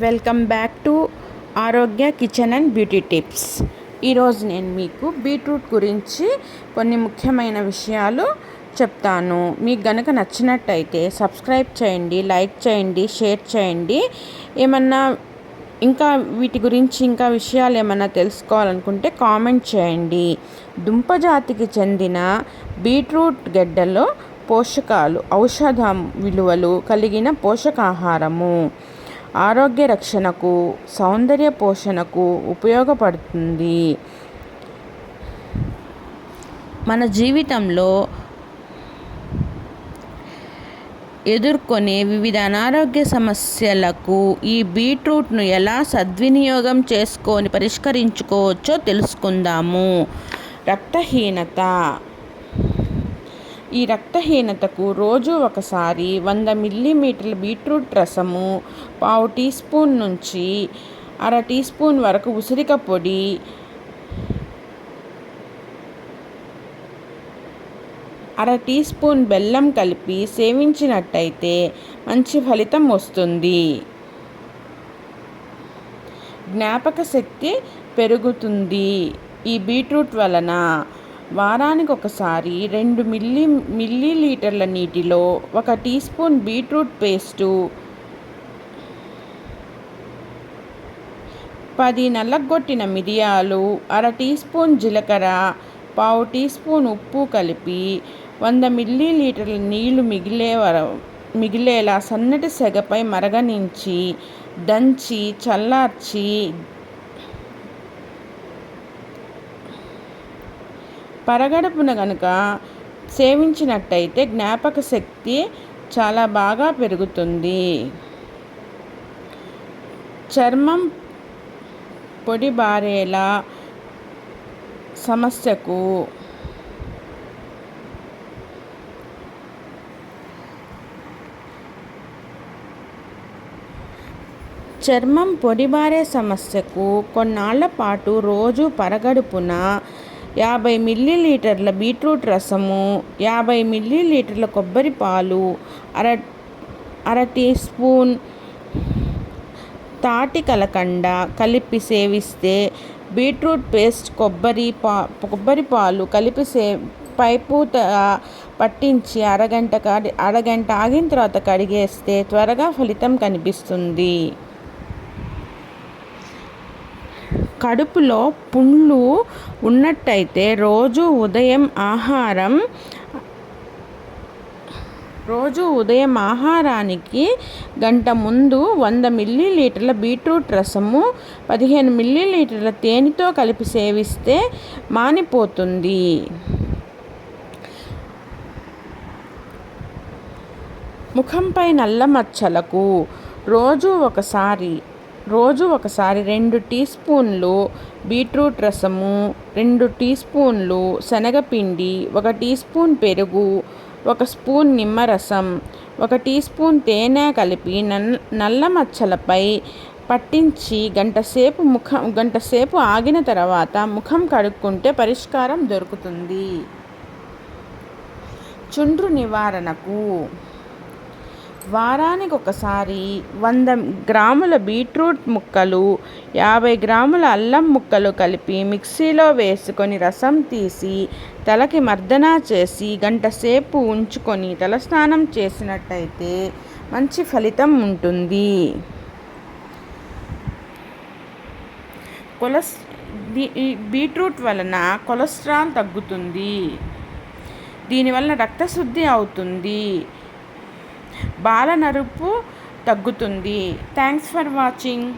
Welcome back to Arogya kitchen and beauty tips. ఈరోజు నేను మీకు బీట్రూట్ గురించి కొన్ని ముఖ్యమైన విషయాలు చెప్తాను. మీకు గనక నచ్చినట్టయితే సబ్స్క్రైబ్ చేయండి లైక్ చేయండి షేర్ చేయండి. ఏమన్నా ఇంకా వీటి గురించి ఇంకా విషయాలు ఏమైనా తెలుసుకోవాలనుకుంటే కామెంట్ చేయండి. దుంపజాతికి చెందిన బీట్రూట్ గడ్డలో పోషకాలు ఔషధ విలువలు కలిగిన పోషకాహారము. ఆరోగ్య రక్షణకు సౌందర్య పోషణకు ఉపయోగపడుతుంది. మన జీవితంలో ఎదుర్కొనే వివిధ అనారోగ్య సమస్యలకు ఈ బీట్రూట్ను ఎలా సద్వినియోగం చేసుకొని పరిష్కరించుకోవచ్చో తెలుసుకుందాము. రక్తహీనత ఈ రక్తహీనతకు రోజు ఒకసారి వంద మిల్లీమీటర్ల బీట్రూట్ రసము పావు టీ స్పూన్ నుంచి అర టీ స్పూన్ వరకు ఉసిరిక పొడి అర టీ స్పూన్ బెల్లం కలిపి సేవించినట్టయితే మంచి ఫలితం వస్తుంది. జ్ఞాపక శక్తి పెరుగుతుంది. ఈ బీట్రూట్ వలన వారానికి ఒకసారి రెండు మిల్లీ మిల్లీ లీటర్ల నీటిలో ఒక టీ స్పూన్ బీట్రూట్ పేస్టు పది నల్లగొట్టిన మిరియాలు అర టీ స్పూన్ జీలకర్ర పావు టీ స్పూన్ ఉప్పు కలిపి వంద మిల్లీ లీటర్ల నీళ్ళు మిగిలే వర మిగిలేలా సన్నటి సెగపై మరగనించి దంచి చల్లార్చి పరగడుపున గనుక సేవించినట్టయితే జ్ఞాపక శక్తి చాలా బాగా పెరుగుతుంది. చర్మం పొడి బారేలా సమస్యకు చర్మం పొడిబారే సమస్యకు కొన్నాళ్ళ పాటు రోజు పరగడుపున యాభై మిల్లీలీటర్ల బీట్రూట్ రసము యాభై మిల్లీలీటర్ల కొబ్బరి పాలు అర అర టీ స్పూన్ తాటి కలకండ కలిపి సేవిస్తే బీట్రూట్ పేస్ట్ కొబ్బరి పా కొబ్బరి పాలు కలిపి సే పైపూత పట్టించి అరగంట అరగంట ఆగిన తర్వాత కడిగేస్తే త్వరగా ఫలితం కనిపిస్తుంది. కడుపులో పుండ్లు ఉన్నట్టయితే రోజు ఉదయం ఆహారం రోజు ఉదయం ఆహారానికి గంట ముందు వంద మిల్లీలీటర్ల బీట్రూట్ రసము పదిహేను మిల్లీలీటర్ల తేనెతో కలిపి సేవిస్తే మానిపోతుంది. ముఖంపై నల్ల మచ్చలకు రోజు ఒకసారి రోజు ఒకసారి రెండు టీ స్పూన్లు బీట్రూట్ రసము రెండు టీ స్పూన్లు శనగపిండి ఒక టీ స్పూన్ పెరుగు ఒక స్పూన్ నిమ్మరసం ఒక టీ స్పూన్ తేనె కలిపి నల్ల మచ్చలపై పట్టించి గంటసేపు ముఖం గంటసేపు ఆగిన తర్వాత ముఖం కడుక్కుంటే పరిష్కారం దొరుకుతుంది. చుండ్రు నివారణకు వారానికి ఒకసారి వంద గ్రాముల బీట్రూట్ ముక్కలు యాభై గ్రాముల అల్లం ముక్కలు కలిపి మిక్సీలో వేసుకొని రసం తీసి తలకి మర్దన చేసి గంట సేపు ఉంచుకొని తలస్నానం చేసినట్టయితే మంచి ఫలితం ఉంటుంది. కొలెస్ బీట్రూట్ వలన కొలెస్ట్రాల్ తగ్గుతుంది. దీనివల్ల రక్తశుద్ధి అవుతుంది. బాల నరుపు తగ్గుతుంది. Thanks for watching